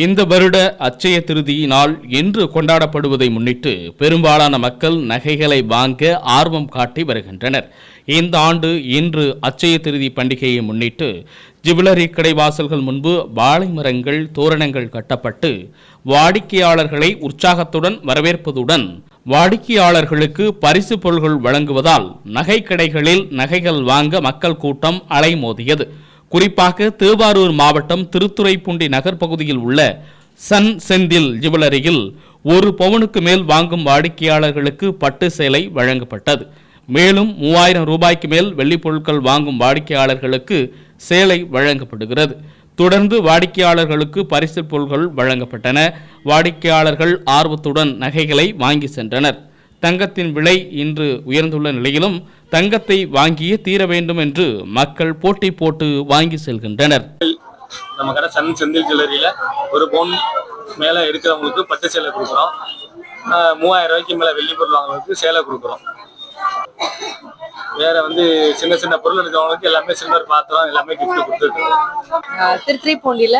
இந்த வருட அச்சய திருதி நாள் இன்று கொண்டாடப்படுவதை முன்னிட்டு பெரும்பாலான மக்கள் நகைகளை வாங்க ஆர்வம் காட்டி வருகின்றனர். இந்த ஆண்டு இன்று அச்சய திருதி பண்டிகையை முன்னிட்டு ஜுவல்லரி கடை வாசல்கள் முன்பு வாழை மரங்கள் தோரணங்கள் கட்டப்பட்டு வாடிக்கையாளர்களை உற்சாகத்துடன் வரவேற்பதுடன் வாடிக்கையாளர்களுக்கு பரிசு பொருள்கள் வழங்குவதால் நகை கடைகளில் நகைகள் வாங்க மக்கள் கூட்டம் அலைமோதியது. குறிப்பாக திருவாரூர் மாவட்டம் திருத்துறைப்பூண்டி நகர் பகுதியில் உள்ள சன் செந்தில் ஜுவல்லரியில் ஒரு பவுனுக்கு மேல் வாங்கும் வாடிக்கையாளர்களுக்கு பட்டு சேலை வழங்கப்பட்டது. மேலும் மூவாயிரம் ரூபாய்க்கு மேல் வெள்ளிப் பொருட்கள் வாங்கும் வாடிக்கையாளர்களுக்கு சேலை வழங்கப்படுகிறது. தொடர்ந்து வாடிக்கையாளர்களுக்கு பரிசு பொருட்கள் வழங்கப்பட்டன. வாடிக்கையாளர்கள் ஆர்வத்துடன் நகைகளை வாங்கி சென்றனர். தங்கத்தின் விலை இன்று உயர்ந்துள்ள நிலையிலும் தங்கத்தை வாங்கியே தீர வேண்டும் என்று மக்கள் போட்டி போட்டு வாங்கி செல்கின்றனர். நம்ம கடை சன் செந்தில் ஜுவல்லரியில ஒரு பவுன் மேல இருக்கிறவங்களுக்கு பட்டு சேலை கொடுக்குறோம். ஆஹ் மூவாயிரம் ரூபாய்க்கு மேல வெள்ளி பொருள் வாங்குறதுக்கு சேலை கொடுக்குறோம். வேற வந்து சின்ன சின்ன பொருள் இருக்கிறவங்களுக்கு எல்லாமே சில்வர் பாத்திரம் எல்லாமே இருக்கோம். ஆஹ் திருத்துறைப்பூண்டியில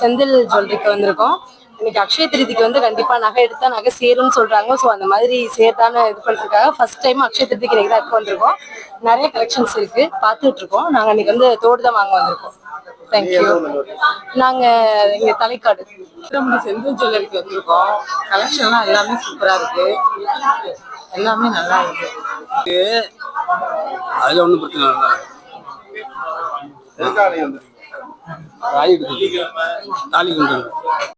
செந்தில் ஜுவல்லரிக்கு வந்திருக்கோம். இன்னைக்கு அக்ஷய திருதிக்கு வந்து கண்டிப்பா நகை எடுத்தா நகை சேரும்னு சொல்றாங்க. ஸோ அந்த மாதிரி சேர்த்தான இது பண்ணிருக்காங்க. ஃபர்ஸ்ட் டைம் அக்ஷய திருதிக்கு இன்னைக்கு தான் இருக்க வந்திருக்கோம். நிறைய கலெக்ஷன்ஸ் இருக்கு. பார்த்துட்டு இருக்கோம் நாங்க இன்னைக்கு வந்து தோடு தான் வாங்க வந்திருக்கோம். தேங்க்யூ நாங்க இங்க தலைக்காடு. செந்தில் ஜுவல்லரிக்கு வந்திருக்கோம். கலெக்ஷன்லாம் எல்லாமே சூப்பரா இருக்கு. எல்லாமே நல்லா இருக்கு. அதுல ஒன்றும் பிரச்சனை இல்லை. தாலி கொண்டு